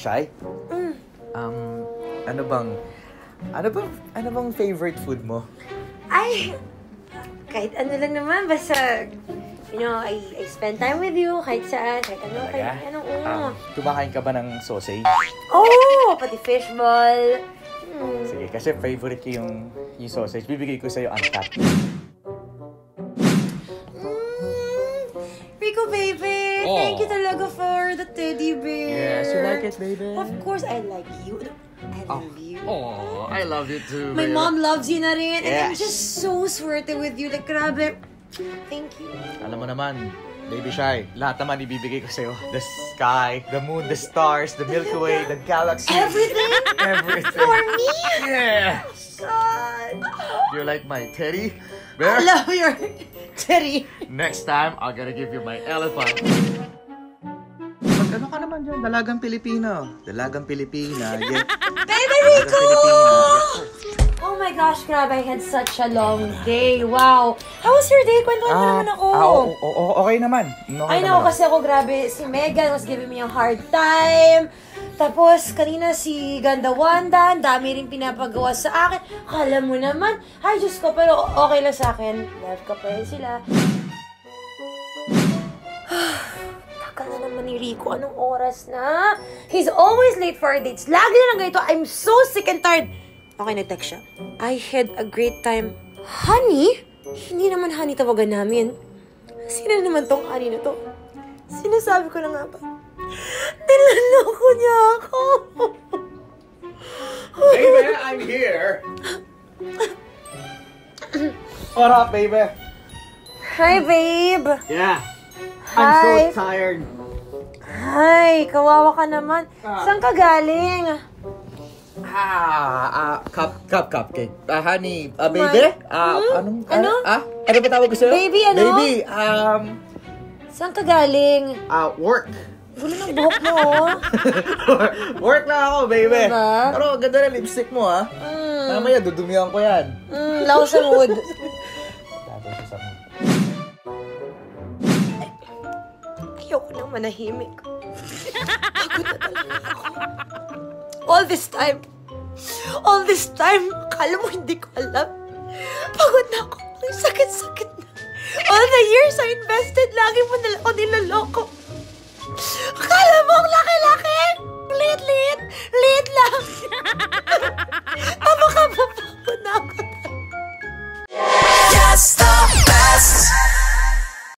Shy? Mm. Um, ano bang, ano bang, ano bang favorite food mo? Ay, kahit ano lang naman, basta, you know, I, I spend time with you, kahit saan, kahit ano, kahit Talaga? anong, oo. Um, kumakain ka ba ng sausage? oh, pati fishball. Hmm. Sige, kasi favorite ko yung, yung sausage. Bibigay ko sa'yo uncut. Mm, Rico, baby, Oh. thank you oh. talaga for the teddy bear. Yes, you like it, baby? Of course, I like you. I oh. love you. Oh, I love you too, My mom loves you na rin. And I'm just so swerte with you. Like, grabe. Thank you. Alam mo naman, Baby Shy, lahat naman ibibigay ko sa'yo. The sky, the moon, the stars, the Milky Way, the galaxy. Everything Everything. for me? Yeah! Oh God. You like my teddy I bear? love your teddy. Next time, I'm gonna give you my elephant. Ano ka naman dyan? Dalagang Pilipino. Dalagang Pilipina. Yeah. Baby Rico! Oh my gosh, grabe. I had such a long day. Wow. How was your day? Kwentuhan mo naman ako. ah, o- o- o- okay naman. Okay I know, naman. kasi ako grabe, si Megan was giving me a hard time. Tapos, kanina si Ganda Wanda, ang dami rin pinapagawa sa akin. Kala mo naman, ay Diyos ko, pero okay lang sa akin. Love ka pa rin sila. Tagal na naman ni Rico, anong oras na? He's always late for dates. Lagi na lang ganito, I'm so sick and tired. Okay, nag-text siya. I had a great time. Honey? Hindi naman honey tawagan namin. Sino naman tong honey na to? Sinasabi ko na nga ba? Nilaloko niya ako. Baby, I'm here. What up, baby? Hi, babe. Yeah. Hi. tired. Hi, kawawa ka naman. Ah. Saan ka galing? Ah, ah, cup, cup, cupcake. Ah, honey, ah, baby? Ah, Hmm? anong, Ano? Ah, ano ba tawag ko sa'yo? Baby, ano? Baby, um, Saan ka galing? ah, work. Gulo ng buhok mo, oh. work na ako, baby. Diba? Pero ganda na lipstick mo, ha? Mm, Mamaya, dudumihan ko yan. mm, law sa mood. Ayoko nang manahimik. Pagod na talaga ako. All this time, all this time, akala mo hindi ko alam. Pagod na ako. Ang sakit-sakit na. All the years I invested, lagi mo na ako nilaloko. Akala mo ang laki-laki.